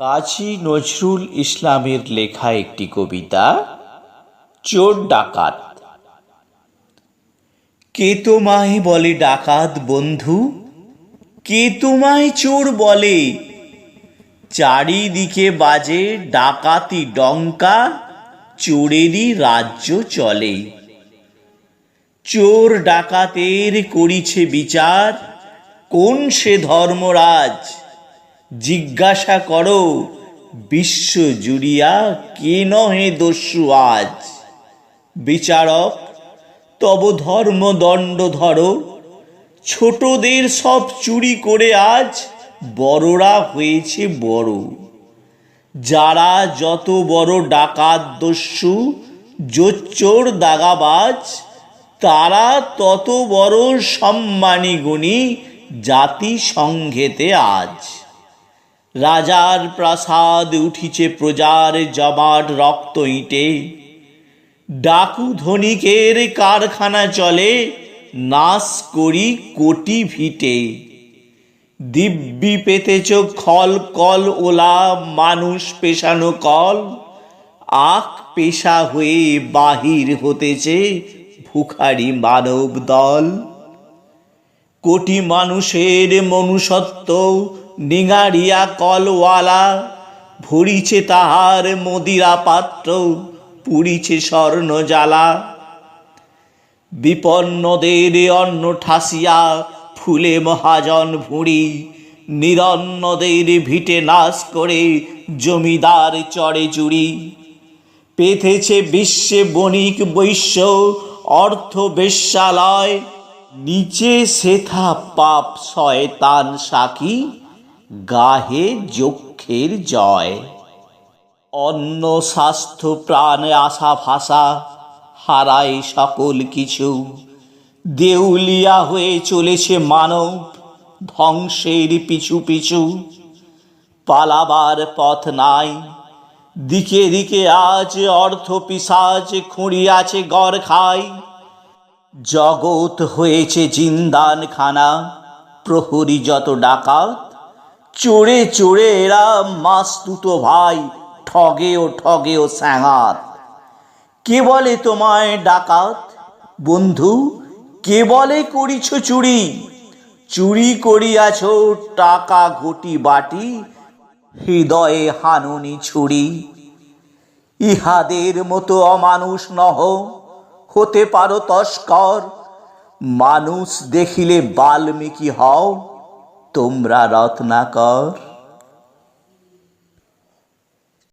কাজী নজরুল ইসলামের লেখা একটি কবিতা, চোর ডাকাত। কে তোমায় বলে ডাকাত বন্ধু? কে তোমায় চোর বলে? চারিদিকে বাজে ডাকাতি ডঙ্কা, চোরেরই রাজ্য চলে। চোর ডাকাতের করিছে বিচার, কোন সে ধর্মরাজ? জিজ্ঞাসা করো, বিশ্ব জুড়িয়া কে নহে দস্যু আজ? বিচারক, তব ধর্ম দণ্ড ধরো, ছোটদের সব চুরি করে আজ বড়রা হয়েছে বড়। যারা যত বড় ডাকাত দস্যু, জোচ্চোর দাগাবাজ, তারা তত বড় সম্মানী গুণী জাতি সংঘেতে আজ। রাজার প্রাসাদ উঠিছে প্রজার জমাট রক্ত ইটে। ডাকু ধনিকের কারখানা চলে, নাশ করি কোটি ভিটে। দিব্যি পেতেছ খল, কল, ওলা, মানুষ পেশানো কল। আখ পেশা হয়ে বাহির হতেছে ভুখারি মানব দল। কোটি মানুষের মনুষ্যত্ব নিঙারিয়া কলওয়ালা, ভরিছে তাহার মদিরা পাত্র পুরিছে স্বর্ণ জ্বালা। বিপন্নদের অন্ন ঠাসিয়া ফুলে মহাজন ভুঁড়ি, নিরন্নদের ভিটে নাশ করে জমিদার চড়ে চুরি পেথেছে বিশ্বে বণিক বৈশ্য, অর্থ বেশ্যালয়, নিচে সেথা পাপ শয়তান সাকি গাহে যক্ষের জয়। অন্ন, স্বাস্থ্য, প্রাণ, আশা, ভাষা, হারায় সকল কিছু। দেউলিয়া হয়ে চলেছে মানব, ধ্বংসের পিছু পিছু। পালাবার পথ নাই। দিকে দিকে আজ অর্থ পিসাজ খুঁড়িয়াছে গড় খায় জগৎ হয়েছে জিন্দান খানা প্রহরী যত ডাকাত চড়ে চড়ে এরা মাস দুটো ভাই, ঠগে ও ঠগে ও স্যাঙাত। কে বলে তোমায় ডাকাত? বন্ধু, কে বলে করিছ চুরি? চুরি করিয়াছ টাকা ঘটি বাটি, হৃদয়ে হানুনি ছুরি। ইহাদের মতো অমানুষ নহ, হতে পারো তস্কর। মানুষ দেখিলে বাল্মীকি হও। তোমরা রত্নাকর